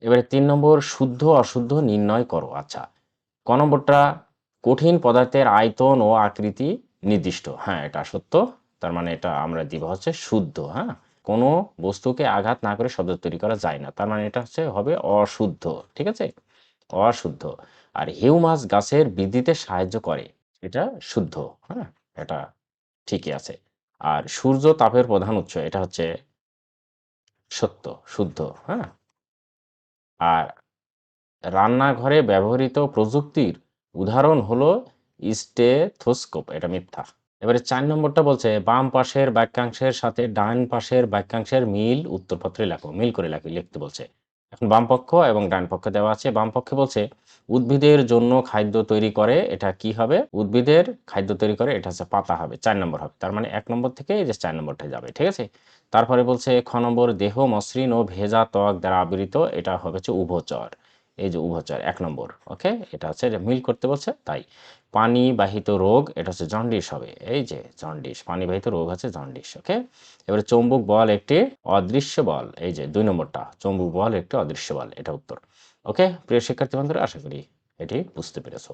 এবারে তিন নম্বর, শুদ্ধ, অশুদ্ধ নির্ণয় করো। আচ্ছা ক নম্বরটা? কঠিন পদার্থের আয়তন ও আকৃতি নির্দিষ্ট। হ্যাঁ এটা সত্য। তার মানে এটা আমরা দিব হচ্ছে শুদ্ধ হ্যাঁ? কোনো বস্তুকে আঘাত না করে শব্দ তৈরি করা যায় না। তার মানে এটা হচ্ছে, হবে অশুদ্ধ, ঠিক আছে? অশুদ্ধ। আর হিউমাস গাছের বৃদ্ধিতে সাহায্য করে। এটা শুদ্ধ হ্যাঁ? এটা ঠিকই আছে। আর সূর্য তাপের প্রধান উৎস, এটা হচ্ছে সত্য, শুদ্ধ হ্যাঁ? আর রান্নাঘরে ব্যবহৃত প্রযুক্তির উদাহরণ হলো স্টেথোস্কোপ, এটা মিথ্যা। এবারে চার নম্বরটা বলছে, বাম পাশের বাক্যাংশের সাথে ডান পাশের বাক্যাংশের মিল উত্তরপত্রে লেখো, মিল করে লেখো, লিখতে বলছে। এখন বামপক্ষ এবং ডান পক্ষ দেওয়া আছে। বামপক্ষে বলছে, উদ্ভিদের জন্য খাদ্য তৈরি করে এটা কি হবে? উদ্ভিদের খাদ্য তৈরি করে এটা হচ্ছে পাতা হবে, চার নম্বর হবে। তার মানে এক নম্বর থেকে এই যে চার নম্বরটা যাবে, ঠিক আছে? তারপরে বলছে, খ নম্বর, দেহ, মসৃণ ও ভেজা ত্বক দ্বারা আবৃত, এটা হবে হচ্ছে উভচর। এই যে উভচর, এক নম্বর, ওকে? এটা হচ্ছে মিল করতে বলছে, তাই। পানি বাহিত রোগ, এটা হচ্ছে জন্ডিস হবে। এই যে জন্ডিস পানি বাহিত রোগ হচ্ছে জন্ডিস, ওকে? এবারে চৌম্বক বল একটি অদৃশ্য বল, এই যে দুই নম্বরটা, চৌম্বক বল একটি অদৃশ্য বল, এটা উত্তর, ওকে? প্রিয় শিক্ষার্থী বন্ধুরা, আশা করি এটি বুঝতে পেরেছ।